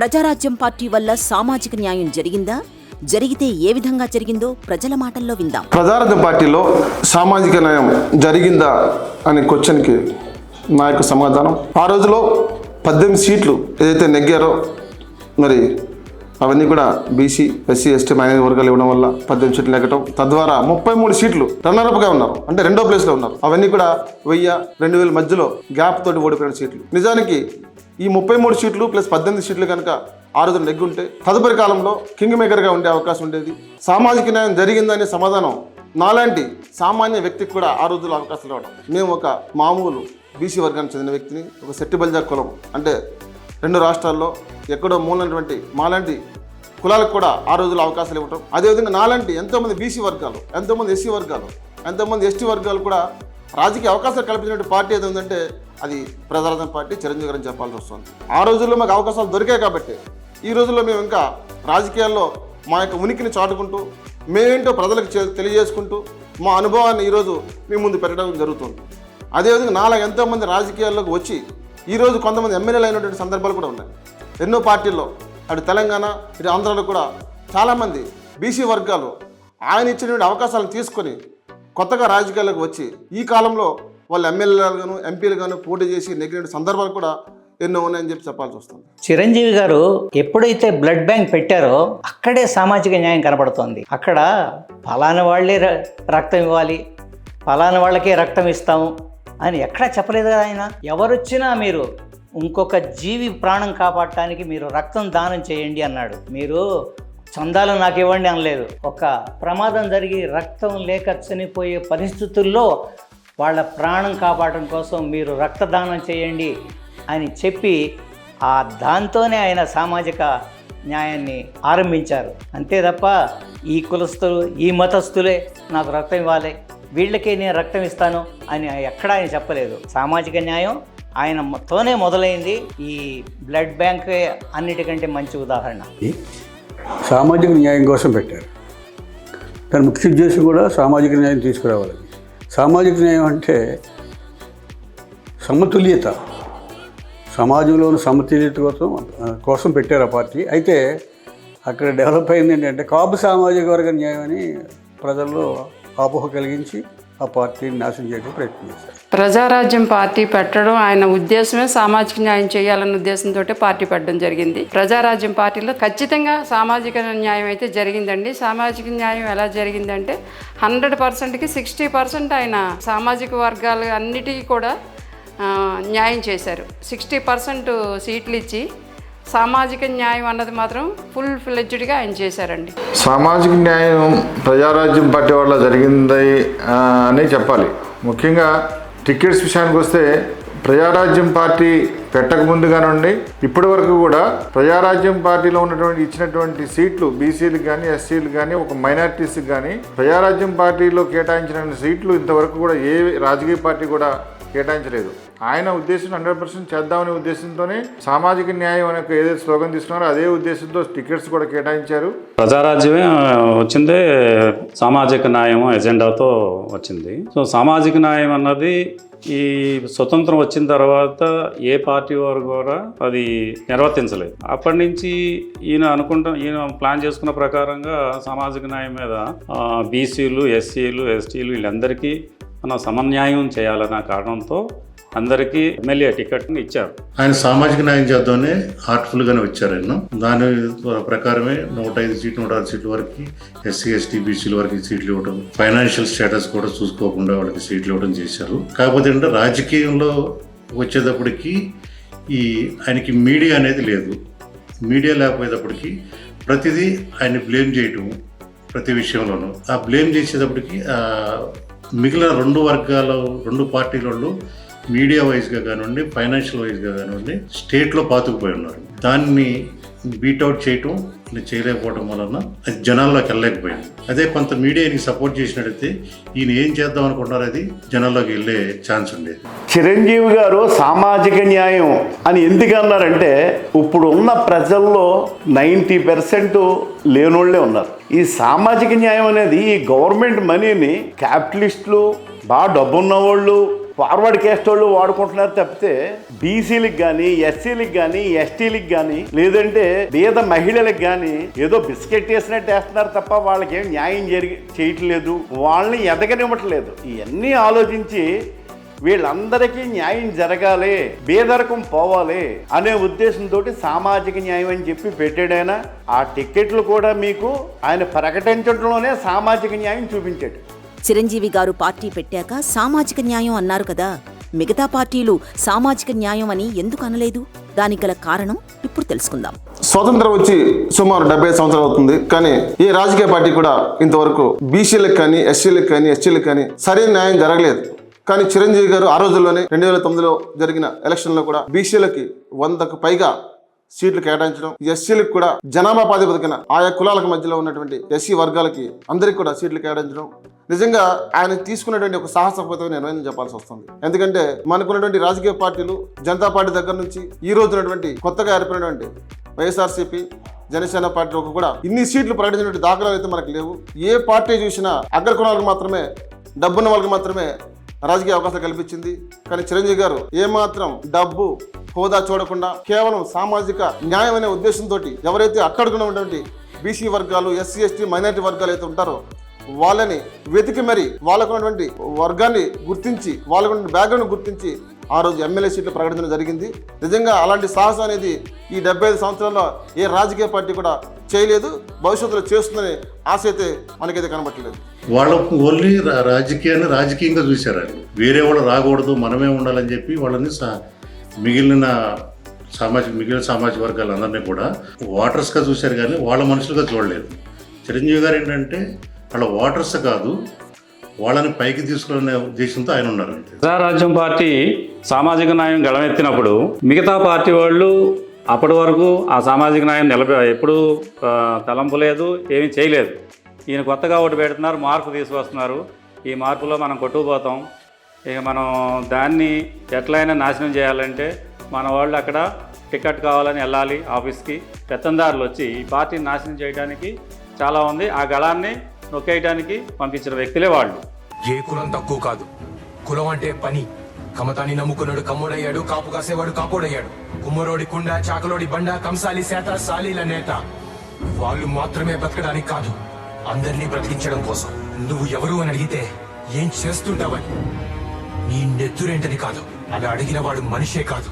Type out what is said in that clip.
Prajarajyam party వల్ల సామాజిక న్యాయం జరిగిందా? జరిగితే ఏ విధంగా జరిగిందో ప్రజల మాటల్లో విందాం. ప్రజారాజ్యం పార్టీలో సామాజిక న్యాయం జరిగిందా అనే క్వశ్చన్కి నా యొక్క సమాధానం. ఆ రోజులో పద్దెనిమిది సీట్లు ఏదైతే నెగ్గారో మరి అవన్నీ కూడా బీసీ ఎస్సీ ఎస్టీ మైనారిటీ వర్గాలు ఇవ్వడం వల్ల పద్దెనిమిది సీట్లు నెగ్గటం. తద్వారా ముప్పై మూడు సీట్లు రన్నరప్గా ఉన్నారు. అంటే రెండో ప్లేస్లో ఉన్నారు. అవన్నీ కూడా వెయ్యి రెండు వేల మధ్యలో గ్యాప్ తోటి ఓడిపోయిన సీట్లు. నిజానికి ఈ ముప్పై మూడు సీట్లు ప్లస్ పద్దెనిమిది సీట్లు కనుక ఆ రోజు నెగ్గుంటే తదుపరి కాలంలో కింగ్ మేకర్గా ఉండే అవకాశం ఉండేది. సామాజిక న్యాయం జరిగిందనే సమాధానం నాలాంటి సామాన్య వ్యక్తికి కూడా ఆ రోజుల్లో అవకాశం రావడం. మేము ఒక మామూలు బీసీ వర్గానికి చెందిన వ్యక్తిని ఒక శెట్టిబల్జా కులం అంటే రెండు రాష్ట్రాల్లో ఎక్కడో మూలైనటువంటి మాలాంటి కులాలకు కూడా ఆ రోజుల్లో అవకాశాలు ఇవ్వటం. అదేవిధంగా నాలాంటి ఎంతోమంది బీసీ వర్గాలు ఎంతోమంది ఎస్సీ వర్గాలు ఎంతోమంది ఎస్టీ వర్గాలు కూడా రాజకీయ అవకాశాలు కల్పించినటువంటి పార్టీ ఏది ఉందంటే అది ప్రజారాజ్యం పార్టీ చిరంజీవి గారిని చెప్పాల్సి వస్తుంది. ఆ రోజుల్లో మాకు అవకాశాలు దొరికాయి కాబట్టి ఈ రోజుల్లో మేము ఇంకా రాజకీయాల్లో మా యొక్క ఉనికిని చాటుకుంటూ మేమేంటో ప్రజలకు తెలియజేసుకుంటూ మా అనుభవాన్ని ఈరోజు మీ ముందు పెట్టడం జరుగుతుంది. అదేవిధంగా నాలా ఎంతోమంది రాజకీయాల్లోకి వచ్చి ఈరోజు కొంతమంది ఎమ్మెల్యేలు అయినటువంటి సందర్భాలు కూడా ఉన్నాయి. ఎన్నో పార్టీల్లో అటు తెలంగాణ ఇటు ఆంధ్రాలో కూడా చాలామంది బీసీ వర్గాలు ఆయన ఇచ్చినటువంటి అవకాశాలను తీసుకొని కొత్తగా రాజకీయాల్లోకి వచ్చి ఈ కాలంలో వాళ్ళు ఎమ్మెల్యేలు గాను ఎంపీలు గాను పోటీ చేసి నెగ్గిన సందర్భాలు కూడా ఎన్నో ఉన్నాయని చెప్పి చెప్పాల్సి వస్తుంది. చిరంజీవి గారు ఎప్పుడైతే బ్లడ్ బ్యాంక్ పెట్టారో అక్కడే సామాజిక న్యాయం కనబడుతోంది. అక్కడ ఫలానా వాళ్ళే రక్తం ఇవ్వాలి ఫలానా వాళ్ళకే రక్తం ఇస్తాము అని ఎక్కడా చెప్పలేదు కదా ఆయన. ఎవరొచ్చినా మీరు ఇంకొక జీవి ప్రాణం కాపాడటానికి మీరు రక్తం దానం చేయండి అన్నాడు. మీరు చందాలు నాకు ఇవ్వండి అనలేదు. ఒక ప్రమాదం జరిగి రక్తం లేక చనిపోయే పరిస్థితుల్లో వాళ్ళ ప్రాణం కాపాడటం కోసం మీరు రక్తదానం చేయండి అని చెప్పి ఆ దాంతోనే ఆయన సామాజిక న్యాయాన్ని ఆరంభించారు. అంతే తప్ప ఈ కులస్తులు ఈ మతస్థులే నాకు రక్తం ఇవ్వాలి వీళ్ళకే నేను రక్తం ఇస్తాను అని ఎక్కడా ఆయన చెప్పలేదు. సామాజిక న్యాయం ఆయన తోనే మొదలైంది. ఈ బ్లడ్ బ్యాంక్ అన్నిటికంటే మంచి ఉదాహరణ. సామాజిక న్యాయం కోసం పెట్టారు. దాని ముఖ్య ఉద్దేశం కూడా సామాజిక న్యాయం తీసుకురావాలని సామాజిక న్యాయం అంటే సమతుల్యత. సమాజంలోని సమతుల్యత కోసం కోసం పెట్టారు ఆ పార్టీ. అయితే అక్కడ డెవలప్ అయింది ఏంటంటే కాపు సామాజిక వర్గ న్యాయం అని ప్రజల్లో అపోహ కలిగించి ఆ పార్టీని నాశనం చేయడానికి ప్రయత్నం చేశారు. ప్రజారాజ్యం పార్టీ పెట్టడం ఆయన ఉద్దేశమే సామాజిక న్యాయం చేయాలన్న ఉద్దేశంతో పార్టీ పెట్టడం జరిగింది. ప్రజారాజ్యం పార్టీలో ఖచ్చితంగా సామాజిక న్యాయం అయితే జరిగిందండి. సామాజిక న్యాయం ఎలా జరిగిందంటే హండ్రెడ్ పర్సెంట్కి సిక్స్టీ పర్సెంట్ ఆయన సామాజిక వర్గాలు అన్నిటికీ కూడా న్యాయం చేశారు. సిక్స్టీ పర్సెంట్ సీట్లు ఇచ్చి సామాజిక న్యాయం అన్నది మాత్రం ఫుల్ ఫ్లెడ్జ్డ్గా ఆయన చేశారండి. సామాజిక న్యాయం ప్రజారాజ్యం పార్టీ వల్ల జరిగింది అని చెప్పాలి. ముఖ్యంగా టికెట్స్ విషయానికి వస్తే ప్రజారాజ్యం పార్టీ పెట్టక ముందుగా నుండి ఇప్పటి వరకు కూడా ప్రజారాజ్యం పార్టీలో ఉన్నటువంటి ఇచ్చినటువంటి సీట్లు బీసీలకు కానీ ఎస్సీలకు కానీ ఒక మైనారిటీస్కి కానీ ప్రజారాజ్యం పార్టీలో కేటాయించిన సీట్లు ఇంతవరకు కూడా ఏ రాజకీయ పార్టీ కూడా కేటాయించలేదు. ఆయన ఉద్దేశం హండ్రెడ్ పర్సెంట్ చేద్దామనే ఉద్దేశంతోనే సామాజిక న్యాయం అనే ఏదైతే స్లోగన్ తీసుకున్నారో అదే ఉద్దేశంతో టికెట్స్ కూడా కేటాయించారు. ప్రజారాజ్యమే వచ్చింది సామాజిక న్యాయం ఎజెండాతో వచ్చింది. సో సామాజిక న్యాయం అన్నది ఈ స్వతంత్రం వచ్చిన తర్వాత ఏ పార్టీ వారు కూడా అది నిర్వర్తించలేదు. అప్పటి నుంచి ఈయన అనుకుంటా ఈయన ప్లాన్ చేసుకున్న ప్రకారంగా సామాజిక న్యాయం మీద బీసీలు ఎస్సీలు ఎస్టీలు వీళ్ళందరికీ మన సమన్యాయం చేయాలన్న కారణంతో అందరికీ ఎమ్మెల్యే టికెట్ని ఇచ్చారు. ఆయన సామాజిక న్యాయం చేద్దామని హార్ట్ఫుల్గానే వచ్చారు ఆయన దాని ప్రకారమే నూట ఐదు సీట్లు నూట ఆరు సీట్ల వరకు ఎస్సీ ఎస్టీ బీసీల వరకు సీట్లు ఇవ్వడం ఫైనాన్షియల్ స్టేటస్ కూడా చూసుకోకుండా వాళ్ళకి సీట్లు ఇవ్వడం చేశారు. కాకపోతే ఏంటంటే రాజకీయంలో వచ్చేటప్పటికి ఈ ఆయనకి మీడియా అనేది లేదు. మీడియా లేకపోయేటప్పటికి ప్రతిదీ ఆయన బ్లేమ్ చేయటం ప్రతి విషయంలోనూ. ఆ బ్లేమ్ చేసేటప్పటికి మిగిలిన రెండు వర్గాల రెండు పార్టీలలో మీడియా వైజ్గా కానివ్వండి ఫైనాన్షియల్ వైజ్గా కానివ్వండి స్టేట్లో పాతుకుపోయి ఉన్నారు. దాన్ని బీట్అవుట్ చేయటం ఇది చేయలేకపోవడం వలన అది జనాల్లోకి వెళ్ళలేకపోయింది. అదే కొంత మీడియాని సపోర్ట్ చేసినట్టయితే ఈయన ఏం చేద్దాం అనుకుంటున్నారు అది జనాల్లోకి వెళ్ళే ఛాన్స్ ఉండేది. చిరంజీవి గారు సామాజిక న్యాయం అని ఎందుకు అన్నారంటే ఇప్పుడు ఉన్న ప్రజల్లో నైంటీ పర్సెంట్ లేనోళ్ళే ఉన్నారు. ఈ సామాజిక న్యాయం అనేది ఈ గవర్నమెంట్ మనీని క్యాపిటలిస్టులు బాగా డబ్బున్న వాళ్ళు ఫార్వర్డ్ కేస్ట్ వాళ్ళు వాడుకుంటున్నారు తప్పితే బీసీలకు కానీ ఎస్సీలకు కానీ ఎస్టీలకు కానీ లేదంటే పేద మహిళలకు కానీ ఏదో బిస్కెట్ వేసినట్టు వేస్తున్నారు తప్ప వాళ్ళకి ఏం న్యాయం జరిగి చేయట్లేదు. వాళ్ళని ఎదగనివ్వట్లేదు. ఇవన్నీ ఆలోచించి వీళ్ళందరికీ న్యాయం జరగాలి బేదరకం పోవాలి అనే ఉద్దేశంతో సామాజిక న్యాయం అని చెప్పి పెట్టాడైనా ఆ టిక్కెట్లు కూడా మీకు ఆయన ప్రకటించడంలోనే సామాజిక న్యాయం చూపించాడు. చిరంజీవి గారు పార్టీ పెట్టాక సామాజిక న్యాయం అన్నారు కదా. మిగతా పార్టీలు సామాజిక న్యాయం అని ఎందుకు అనలేదు? దానికి గల కారణం ఇప్పుడు తెలుసుకుందాం. స్వతంత్రం వచ్చి సుమారు డెబ్బై సంవత్సరాలు అవుతుంది. కానీ ఏ రాజకీయ పార్టీ కూడా ఇంతవరకు బీసీలకు కానీ ఎస్సీలకు కానీ ఎస్టీలకు కానీ సరైన న్యాయం జరగలేదు. కానీ చిరంజీవి గారు ఆ రోజుల్లోనే రెండు వేల తొమ్మిదిలో జరిగిన ఎలక్షన్లో కూడా బీసీలకి వందకు పైగా సీట్లు కేటాయించడం ఎస్సీలకు కూడా జనాభా ప్రాతిపదికన ఆయా కులాలకు మధ్యలో ఉన్నటువంటి ఎస్సీ వర్గాలకి అందరికి కూడా సీట్లు కేటాయించడం. నిజంగా ఆయన తీసుకున్నటువంటి ఒక సాహసోపేతమైన నిర్ణయం చెప్పాల్సి వస్తుంది. ఎందుకంటే మనకున్నటువంటి రాజకీయ పార్టీలు జనతా పార్టీ దగ్గర నుంచి ఈ రోజు ఉన్నటువంటి కొత్తగా ఏర్పడినటువంటి వైఎస్ఆర్సీపీ జనసేన పార్టీలకు కూడా ఇన్ని సీట్లు ప్రకటించినటువంటి దాఖలాలు అయితే మనకు లేవు. ఏ పార్టీ చూసినా అగ్రకుణాలకు మాత్రమే డబ్బున్న వాళ్ళకి మాత్రమే రాజకీయ అవకాశాలు కల్పించింది. కానీ చిరంజీవి గారు ఏమాత్రం డబ్బు హోదా చూడకుండా కేవలం సామాజిక న్యాయం అనే ఉద్దేశంతో ఎవరైతే అట్టడుగున ఉన్నటువంటి బీసీ వర్గాలు ఎస్సీ ఎస్టీ మైనారిటీ వర్గాలు అయితే ఉంటారో వాళ్ళని వెతికి మరి వాళ్ళకు ఉన్నటువంటి వర్గాన్ని గుర్తించి వాళ్ళకున్న బ్యాక్గ్రౌండ్ గుర్తించి ఆ రోజు ఎమ్మెల్యే సీట్లు ప్రకటించడం జరిగింది. నిజంగా అలాంటి సాహసం అనేది ఈ డెబ్బై ఐదు సంవత్సరాల్లో ఏ రాజకీయ పార్టీ కూడా చేయలేదు. భవిష్యత్తులో చేస్తుందని ఆశ అయితే మనకైతే కనబట్టలేదు వాళ్ళ ఓన్లీ రా- రాజకీయాన్ని రాజకీయంగా చూశారండి. వేరే వాళ్ళు రాకూడదు మనమే ఉండాలని చెప్పి వాళ్ళని సా మిగిలిన సామాజిక మిగిలిన సామాజిక వర్గాలందరినీ కూడా ఓటర్స్గా చూశారు కానీ వాళ్ళ మనుషులుగా చూడలేదు. చిరంజీవి గారు ఏంటంటే వాళ్ళ ఓటర్స్ కాదు వాళ్ళని పైకి తీసుకునే ఉద్దేశంతో ఆయన ఉన్నారు. ప్రజారాజ్యం పార్టీ సామాజిక న్యాయం గళమెత్తినప్పుడు మిగతా పార్టీ వాళ్ళు అప్పటి వరకు ఆ సామాజిక న్యాయం నిలబె ఎప్పుడు తలంపు లేదు ఏమీ చేయలేదు. ఈయన కొత్తగా ఒకటి పెడుతున్నారు మార్పు తీసుకొస్తున్నారు. ఈ మార్పులో మనం కొట్టుకుపోతాం. ఇక మనం దాన్ని ఎట్లయినా నాశనం చేయాలంటే మన వాళ్ళు అక్కడ టికెట్ కావాలని వెళ్ళాలి ఆఫీస్కి. పెత్తందారులు వచ్చి ఈ పార్టీని నాశనం చేయడానికి చాలా ఉంది. ఆ గళాన్ని నొక్కేయడానికి పంపించిన వ్యక్తులే వాళ్ళు. ఏ కులం తక్కువ కాదు. కులం అంటే పని. కమతాన్ని నమ్ముకున్నాడు కమ్ముడయ్యాడు కాపు కాసేవాడు కాపోడయ్యాడు. కుమ్మరోడి కుండ చాకలోడి బండ కంసాలి సేత సాలీల నేత. వాళ్ళు మాత్రమే బ్రతకడానికి కాదు అందరినీ బ్రతికించడం కోసం. నువ్వు ఎవరు అని అడిగితే ఏం చేస్తుంటావని? నీ నెత్తురేంటని కాదు. అలా అడిగిన వాడు మనిషే కాదు.